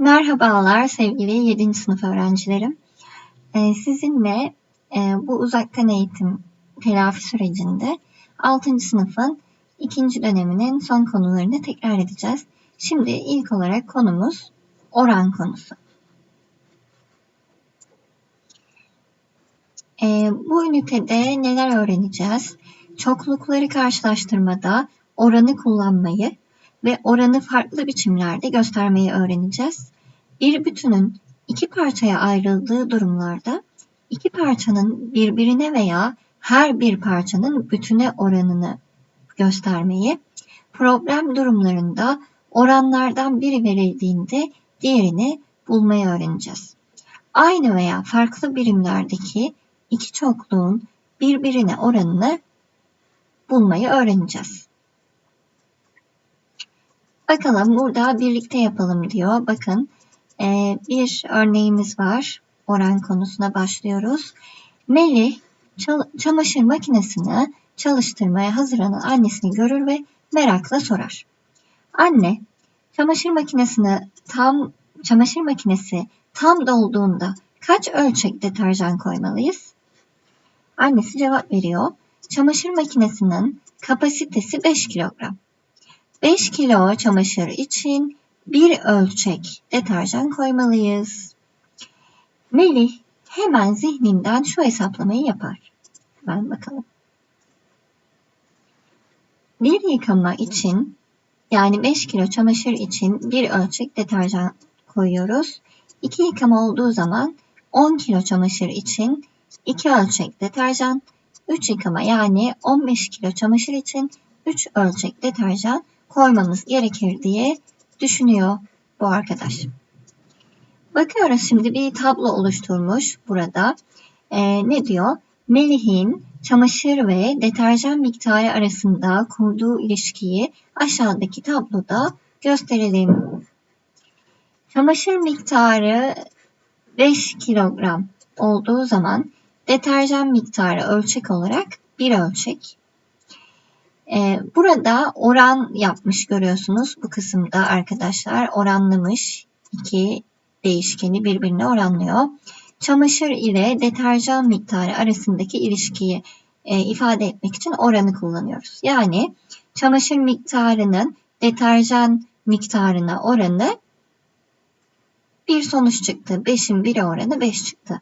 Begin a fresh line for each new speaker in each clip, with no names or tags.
Merhabalar sevgili 7. sınıf öğrencilerim. Ee, sizinle e, bu uzaktan eğitim telafi sürecinde 6. sınıfın ikinci döneminin son konularını tekrar edeceğiz. Şimdi ilk olarak konumuz oran konusu. Ee, bu ünitede neler öğreneceğiz? Çoklukları karşılaştırmada oranı kullanmayı ve oranı farklı biçimlerde göstermeyi öğreneceğiz. Bir bütünün iki parçaya ayrıldığı durumlarda iki parçanın birbirine veya her bir parçanın bütüne oranını göstermeyi, problem durumlarında oranlardan biri verildiğinde diğerini bulmayı öğreneceğiz. Aynı veya farklı birimlerdeki iki çokluğun birbirine oranını bulmayı öğreneceğiz. Bakalım burada birlikte yapalım diyor. Bakın e, bir örneğimiz var. Oran konusuna başlıyoruz. Melih çamaşır makinesini çalıştırmaya hazırlanan annesini görür ve merakla sorar. Anne, çamaşır makinesini tam çamaşır makinesi tam dolduğunda kaç ölçek deterjan koymalıyız? Annesi cevap veriyor. Çamaşır makinesinin kapasitesi 5 kilogram. 5 kilo çamaşır için bir ölçek deterjan koymalıyız. Melih hemen zihninden şu hesaplamayı yapar. Hemen bakalım. Bir yıkama için yani 5 kilo çamaşır için bir ölçek deterjan koyuyoruz. 2 yıkama olduğu zaman 10 kilo çamaşır için 2 ölçek deterjan, 3 yıkama yani 15 kilo çamaşır için 3 ölçek deterjan koymamız gerekir diye düşünüyor bu arkadaş. Bakıyoruz şimdi bir tablo oluşturmuş burada. Ee, ne diyor? Melih'in çamaşır ve deterjan miktarı arasında kurduğu ilişkiyi aşağıdaki tabloda gösterelim. Çamaşır miktarı 5 kilogram olduğu zaman deterjan miktarı ölçek olarak bir ölçek. Ee, burada oran yapmış görüyorsunuz bu kısımda arkadaşlar. Oranlamış iki değişkeni birbirine oranlıyor. Çamaşır ile deterjan miktarı arasındaki ilişkiyi e, ifade etmek için oranı kullanıyoruz. Yani çamaşır miktarının deterjan miktarına oranı bir sonuç çıktı. 5'in 1'e oranı 5 çıktı.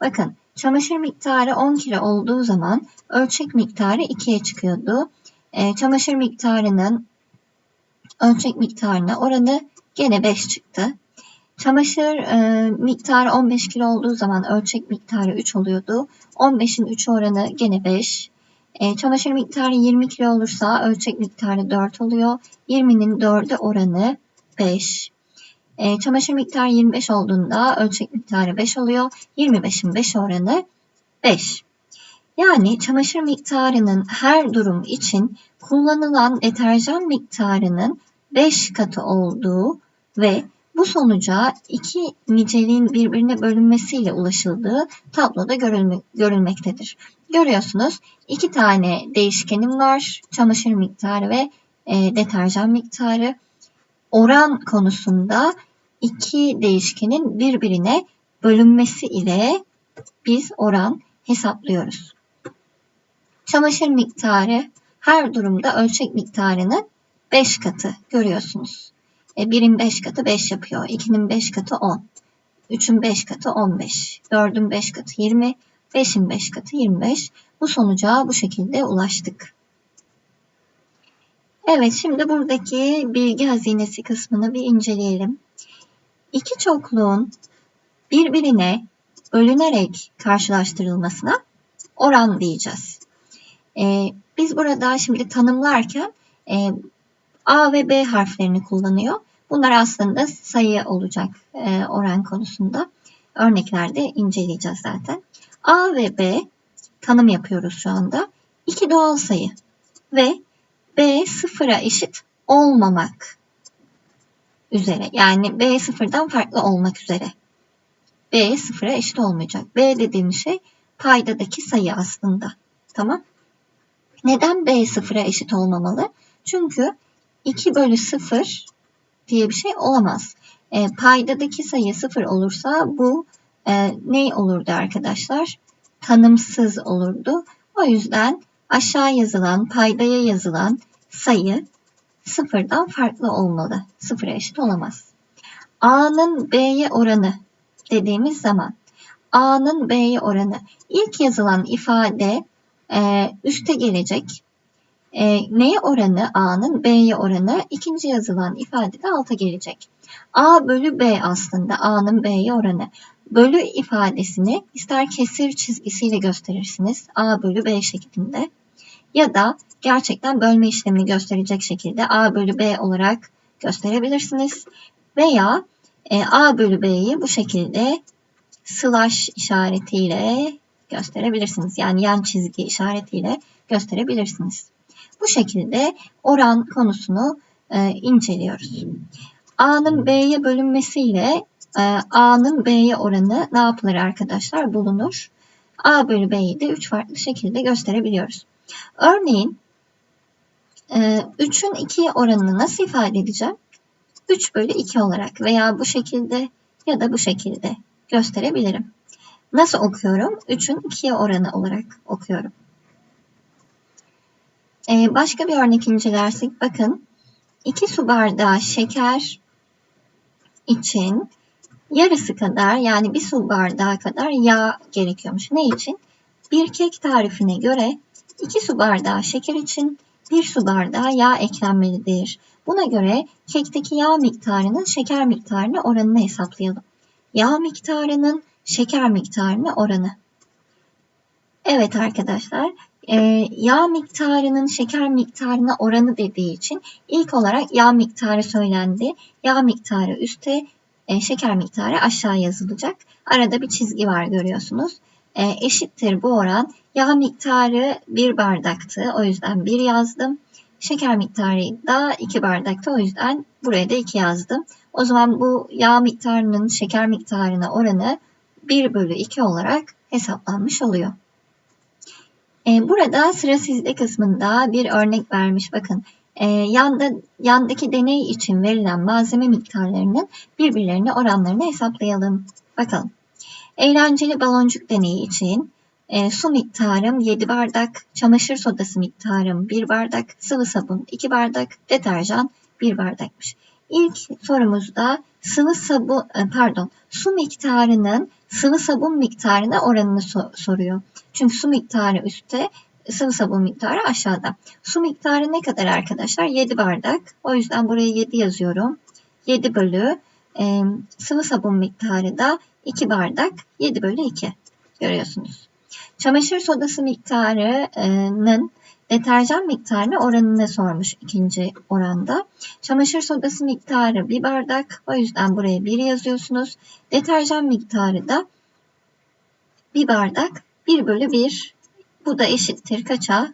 Bakın çamaşır miktarı 10 kilo olduğu zaman ölçek miktarı 2'ye çıkıyordu e, çamaşır miktarının ölçek miktarına oranı gene 5 çıktı. Çamaşır e, miktarı 15 kilo olduğu zaman ölçek miktarı 3 oluyordu. 15'in 3 oranı gene 5. E, çamaşır miktarı 20 kilo olursa ölçek miktarı 4 oluyor. 20'nin 4'e oranı 5. E, çamaşır miktarı 25 olduğunda ölçek miktarı 5 oluyor. 25'in 5 oranı 5. Yani çamaşır miktarının her durum için kullanılan deterjan miktarının 5 katı olduğu ve bu sonuca iki niceliğin birbirine bölünmesiyle ulaşıldığı tabloda görülme, görülmektedir. Görüyorsunuz iki tane değişkenim var. Çamaşır miktarı ve e, deterjan miktarı. Oran konusunda iki değişkenin birbirine bölünmesi ile biz oran hesaplıyoruz. Çamaşır miktarı her durumda ölçek miktarının 5 katı görüyorsunuz. E, 1'in 5 katı 5 yapıyor. 2'nin 5 katı 10. 3'ün 5 katı 15. 4'ün 5 katı 20. 5'in 5 katı 25. Bu sonuca bu şekilde ulaştık. Evet şimdi buradaki bilgi hazinesi kısmını bir inceleyelim. İki çokluğun birbirine bölünerek karşılaştırılmasına oran diyeceğiz. E, biz burada şimdi tanımlarken e, A ve B harflerini kullanıyor. Bunlar aslında sayı olacak e, oran konusunda. Örneklerde inceleyeceğiz zaten. A ve B tanım yapıyoruz şu anda. İki doğal sayı ve B sıfıra eşit olmamak üzere. Yani B sıfırdan farklı olmak üzere. B sıfıra eşit olmayacak. B dediğimiz şey paydadaki sayı aslında. Tamam. Neden B sıfıra eşit olmamalı? Çünkü 2 bölü 0 diye bir şey olamaz. E, paydadaki sayı sıfır olursa bu e, ne olurdu arkadaşlar? Tanımsız olurdu. O yüzden aşağı yazılan, paydaya yazılan sayı sıfırdan farklı olmalı. Sıfıra eşit olamaz. A'nın B'ye oranı dediğimiz zaman A'nın B'ye oranı ilk yazılan ifade e, üste gelecek. E, neye oranı A'nın B'ye oranı ikinci yazılan ifadede alta gelecek. A bölü B aslında A'nın B'ye oranı. Bölü ifadesini ister kesir çizgisiyle gösterirsiniz A bölü B şeklinde ya da gerçekten bölme işlemini gösterecek şekilde A bölü B olarak gösterebilirsiniz. Veya e, A bölü B'yi bu şekilde slash işaretiyle gösterebilirsiniz. Yani yan çizgi işaretiyle gösterebilirsiniz. Bu şekilde oran konusunu e, inceliyoruz. A'nın B'ye bölünmesiyle e, A'nın B'ye oranı ne yapılır arkadaşlar? Bulunur. A bölü B'yi de 3 farklı şekilde gösterebiliyoruz. Örneğin 3'ün e, 2'ye oranını nasıl ifade edeceğim? 3 bölü 2 olarak veya bu şekilde ya da bu şekilde gösterebilirim. Nasıl okuyorum? 3'ün 2'ye oranı olarak okuyorum. Ee, başka bir örnek incelersek bakın 2 su bardağı şeker için yarısı kadar yani bir su bardağı kadar yağ gerekiyormuş. Ne için? Bir kek tarifine göre 2 su bardağı şeker için 1 su bardağı yağ eklenmelidir. Buna göre kekteki yağ miktarının şeker miktarına oranını hesaplayalım. Yağ miktarının şeker miktarına oranı. Evet arkadaşlar, e, yağ miktarının şeker miktarına oranı dediği için ilk olarak yağ miktarı söylendi. Yağ miktarı üste, e, şeker miktarı aşağı yazılacak. Arada bir çizgi var görüyorsunuz. E, eşittir bu oran. Yağ miktarı bir bardaktı. O yüzden bir yazdım. Şeker miktarı da 2 bardakta o yüzden buraya da 2 yazdım. O zaman bu yağ miktarının şeker miktarına oranı 1 bölü 2 olarak hesaplanmış oluyor. Ee, burada sıra sizde kısmında bir örnek vermiş. Bakın e, yanda, yandaki deney için verilen malzeme miktarlarının birbirlerine oranlarını hesaplayalım. Bakalım. Eğlenceli baloncuk deneyi için e, su miktarım 7 bardak, çamaşır sodası miktarım 1 bardak, sıvı sabun 2 bardak, deterjan 1 bardakmış. İlk sorumuzda sıvı sabun e, pardon su miktarının sıvı sabun miktarına oranını so soruyor. Çünkü su miktarı üstte, sıvı sabun miktarı aşağıda. Su miktarı ne kadar arkadaşlar? 7 bardak. O yüzden buraya 7 yazıyorum. 7 bölü e, sıvı sabun miktarı da 2 bardak 7 bölü 2 görüyorsunuz. Çamaşır sodası miktarının deterjan miktarına oranını sormuş ikinci oranda. Çamaşır sodası miktarı bir bardak. O yüzden buraya bir yazıyorsunuz. Deterjan miktarı da bir bardak 1 bölü 1. Bu da eşittir kaça?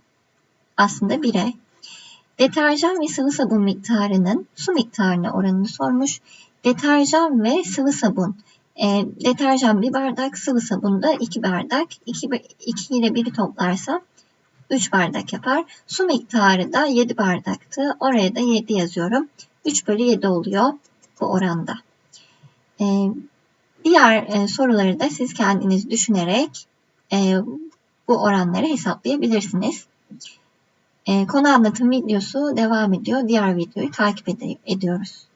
Aslında 1'e. Deterjan ve sıvı sabun miktarının su miktarına oranını sormuş. Deterjan ve sıvı sabun e, deterjan bir bardak, sıvı sabun da 2 bardak. 2, 2 ile 1'i toplarsam 3 bardak yapar. Su miktarı da 7 bardaktı. Oraya da 7 yazıyorum. 3 bölü 7 oluyor bu oranda. E, diğer e, soruları da siz kendiniz düşünerek e, bu oranları hesaplayabilirsiniz. E, konu anlatım videosu devam ediyor. Diğer videoyu takip ed ediyoruz.